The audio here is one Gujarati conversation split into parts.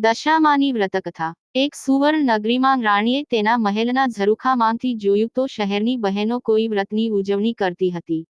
દશામાની વ્રતકથા. એક સુવર્ણ નગરીમાં રાણીએ તેના મહેલના ઝરૂખામાંથી જોયું તો શહેરની બહેનો કોઈ વ્રતની ઉજવણી કરતી હતી.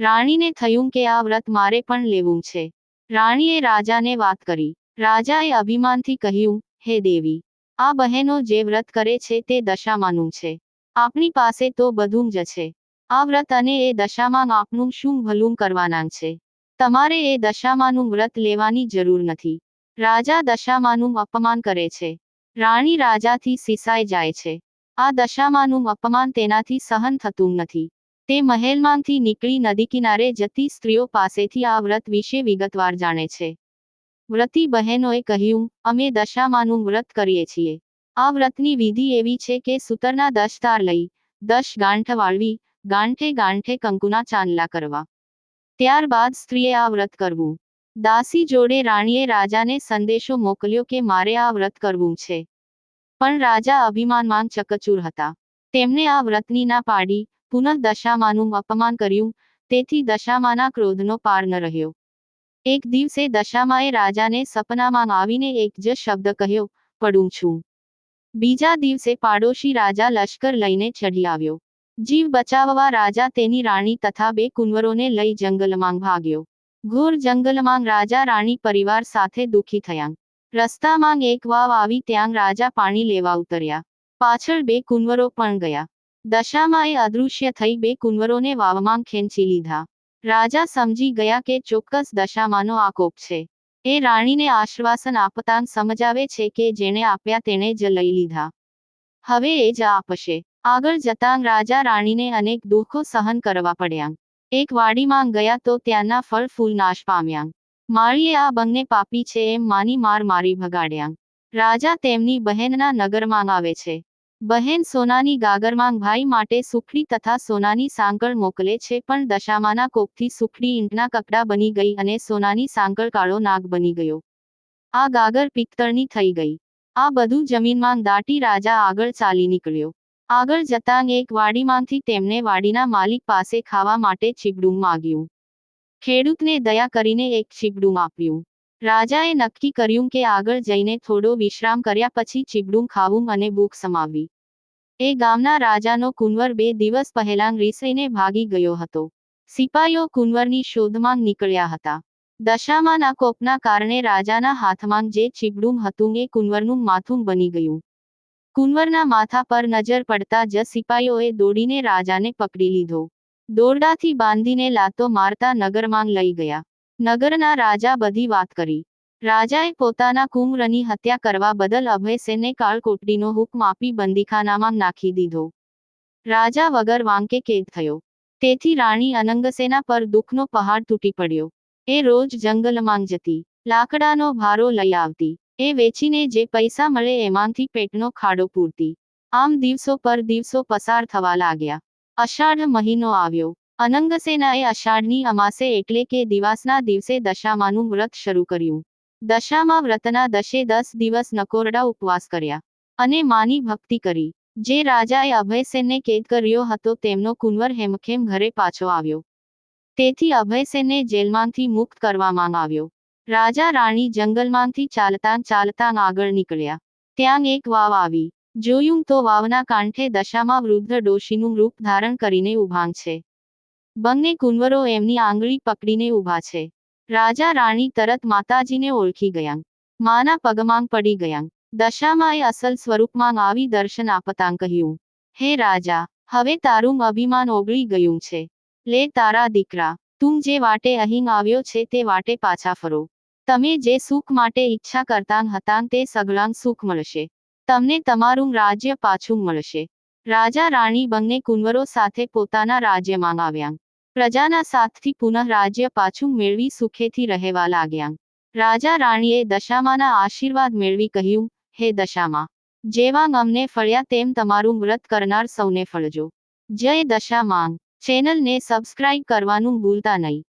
રાણીને થયું કે આ વ્રત મારે પણ લેવું છે. રાણીએ રાજાને વાત કરી. રાજાએ અભિમાનથી કહ્યું, હે દેવી, આ બહેનો જે વ્રત કરે છે તે દશામાનું છે. આપણી પાસે તો બધું જ છે. આ વ્રત અને એ દશામાં આપનું શું ભલું કરવાના છે? તમારે એ દશામાનું વ્રત લેવાની જરૂર નથી. રાજા દશામાનું અપમાન કરે છે. રાણી રાજાથી સિસાઈ જાય છે. આ દશામાનું અપમાન તેનાથી સહન થતું નથી. તે મહેલમાંથી નીકળી નદી કિનારે જતી સ્ત્રીઓ પાસેથી આ વ્રત વિશે વિગતવાર જાણે છે. વ્રતી બહેનોએ કહ્યું, અમે દશામાનું વ્રત કરીએ છીએ. આ વ્રતની વિધિ એવી છે કે સૂતરના દસ તાર લઈ દશ ગાંઠ વાળવી, ગાંઠે ગાંઠે કંકુના ચાંદલા કરવા. ત્યારબાદ સ્ત્રીએ આ વ્રત કરવું. દાસી જોડે રાણીએ રાજાને સંદેશો મોકલ્યો કે મારે આ વ્રત કરવું છે. પણ રાજા અભિમાનમાં ચકચૂર હતા. તેમણે આ વ્રતની ના પાડી પુનઃ દશામાનું અપમાન કર્યું, તેથી દશામાના ક્રોધનો પાર ન રહ્યો. એક દિવસે દશામાએ રાજાને સપનામાં આવીને એક જ શબ્દ કહ્યો, પડું છું. બીજા દિવસે પાડોશી રાજા લશ્કર લઈને ચઢી આવ્યો. જીવ બચાવવા રાજા તેની રાણી તથા બે કુંવરોને લઈ જંગલમાં ભાગ્યો. ઘોર જંગલમાં રાજા રાણી પરિવાર સાથે દુઃખી થયા. રસ્તામાં એક વાવ આવી ત્યાં રાજા પાણી લેવા ઉતર્યા. પાછળ બે કુંવરો પણ ગયા. દશામાં એ અદૃશ્ય થઈ બે કુંવરોને વાવમાં ખેંચી લીધા. રાજા સમજી ગયા કે ચોક્કસ દશામાંનો આકોપ છે. એ રાણીને આશ્વાસન આપતાં સમજાવે છે કે જેણે આપ્યા તેણે જ લઈ લીધા. હવે એ જ આપશે. આગળ જતાં રાજા રાણીને અનેક દુઃખો સહન કરવા પડ્યા. એક વાડીમાં ગયા તો ત્યાંના ફળ ફૂલ નાશ પામ્યા. માળીએ આ બંને પાપી છે એમ માની માર મારી ભગાડ્યા. રાજા તેમની બહેનના નગરમાં આવે છે. બહેન સોનાની ગાગરમાં ભાઈ માટે સુખડી તથા સોનાની સાંકળ મોકલે છે પણ દશામાના કોપથી સુખડી ઈંટના કકડા બની ગઈ અને સોનાની સાંકળ કાળો નાગ બની ગયો. આ ગાગર પિત્તળની થઈ ગઈ. આ બધું જમીનમાં દાટી રાજા આગળ ચાલી નીકળ્યો. આગળ જતાં એક વાડીમાંથી તેમને વાડીના માલિક પાસે ખાવા માટે ચીબડું માગ્યું. ખેડૂતને દયા કરીને એક ચીબડું આપ્યું. રાજાએ નક્કી કર્યું કે આગળ જઈને થોડો વિશ્રામ કર્યા પછી ચીબડું ખાવું અને ભૂખ સમાવી એ ગામના રાજાનો કુંવર બે દિવસ પહેલાં રીસઈને ભાગી ગયો હતો. સિપાઈઓ કુંવરની શોધમાં નીકળ્યા હતા. દશામાંના કોપના કારણે રાજાના હાથમાં જે ચીબડું હતું એ કુંવરનું માથું બની ગયું. કુંવરના માથા પર નજર પડતા જ સિપાઈઓએ દોડીને રાજાને પકડી લીધો. દોરડાથી બાંધીને લાતો મારતા નગરમાં લઈ ગયા. નગરના રાજા બધી વાત કરી. રાજાએ પોતાના કુંવરની હત્યા કરવા બદલ અભયસેને કાળકોટડીનો હુકમ આપી બંદીખાનામાં નાખી દીધો. રાજા વગર વાંકે કેદ થયો. તેથી રાણી અનંગસેના પર દુઃખનો પહાડ તૂટી પડ્યો. એ રોજ જંગલમાં જતી. લાકડાનો ભારો લઈ આવતી. એ વેચીને જે પૈસા મળે એમાંથી પેટનો ખાડો પૂરતી. આમ દિવસો પર દિવસો પસાર થવા લાગ્યા. અષાઢ મહિનો આવ્યો. અનંગસેનાએ અષાઢની અમાસે એટલે કે દિવાસના દિવસે દશામાનું વ્રત શરૂ કર્યું. દશામાં વ્રતના દશે દસ દિવસ નકોરડા ઉપવાસ કર્યા. અને માની ભક્તિ કરી. જે રાજાએ અભયસેનને કેદ કર્યો હતો તેમનો કુંવર હેમખેમ ઘરે પાછો આવ્યો. તેથી અભયસેનને જેલમાંથી મુક્ત કરવામાં આવ્યો. રાજા રાણી જંગલમાંથી ચાલતાં ચાલતાં આગળ નીકળ્યા. ત્યાં એક વાવ આવી. જોયું તો વાવના કાંઠે દશામાં વૃદ્ધ ડોશીનું રૂપ ધારણ કરીને ઊભાં છે. બંને કુંવરો એમની આંગળી પકડીને ઊભા છે. રાજા રાણી તરત માતાજીને ઓળખી ગયા. માના પગમાં પડી ગયા. દશામાં એ અસલ સ્વરૂપમાં આવી દર્શન આપતાં કહ્યું, હે રાજા, હવે તારું અભિમાન ઓગળી ગયું છે. લે તારા દીકરા, તું જે વાટે અહીં આવ્યો છે તે વાટે પાછા ફરો. તમે જે સુખ માટે ઈચ્છા કરતા હતા તે સગળાં સુખ મળશે. તમને તમારું રાજ્ય પાછું મળશે. રાજા રાણી બંને કુંવરો સાથે પોતાના રાજ્યમાં આવ્યા પ્રજાના સાથથી પુનઃ રાજ્ય પાછું મેળવી સુખેથી રહેવા લાગ્યા. રાજા રાણીએ દશામાના આશીર્વાદ મેળવી કહ્યું, હે દશામા, જેવા અમને ફળ્યા તેમ તમારું વ્રત કરનાર સૌને ફળજો. જય દશામાં, ચેનલને સબસ્ક્રાઇબ કરવાનું ભૂલતા નહીં.